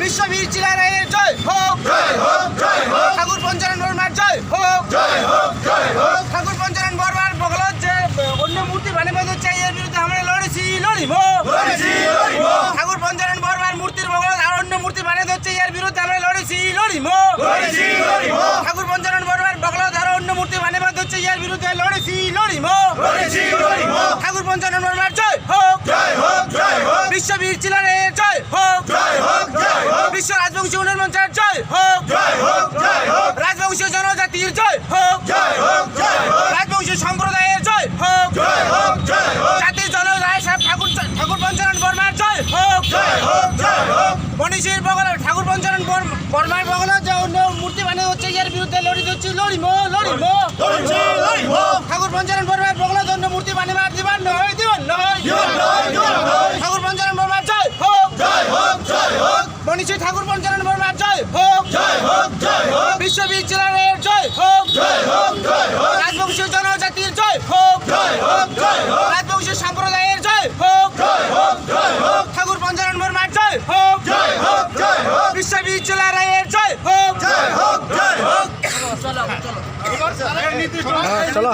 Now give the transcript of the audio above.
বিশ্ববীর চিলা মূর্তির বগল আর অন্য মূর্তি ভানে ধরছে এর বিরুদ্ধে আমরা লড়েছি লড়িব লড়েছি লড়িব ঠাকুর পঞ্চানন বর্মার বগল আর অন্য মূর্তি ভানে বাঁধে হচ্ছে বিরুদ্ধে লড়েছি লড়িব লড়েছি লড়িব ঠাকুর পঞ্চানন বর্মার জয় হোক। জয় হোক জয় পঞ্চানন বর- যে অন্য মূর্তি বানানো হচ্ছে এর বিরুদ্ধে লড়িতে হচ্ছে লড়েছি লড়িমো ঠাকুর পঞ্চানন বর্মার বগল অন্য মূর্তি বানিবার দিবার নয় দিবার নয়। দিবার নয়। ঠাকুর পঞ্চানন বর্মার জয় হোক। জয় হোক জয় হোক। মনীষী ঠাকুর পঞ্চানন বর্মার জয় হোক। জয় হোক জয় হোক। বিশ্ববিদ্যালয়ের জয় হোক। জয় হোক জয় হোক। রাজবংশী জনজাতির জয় হোক। জয় হোক জয় হোক। রাজবংশী সম্প্রদায়ের চলো।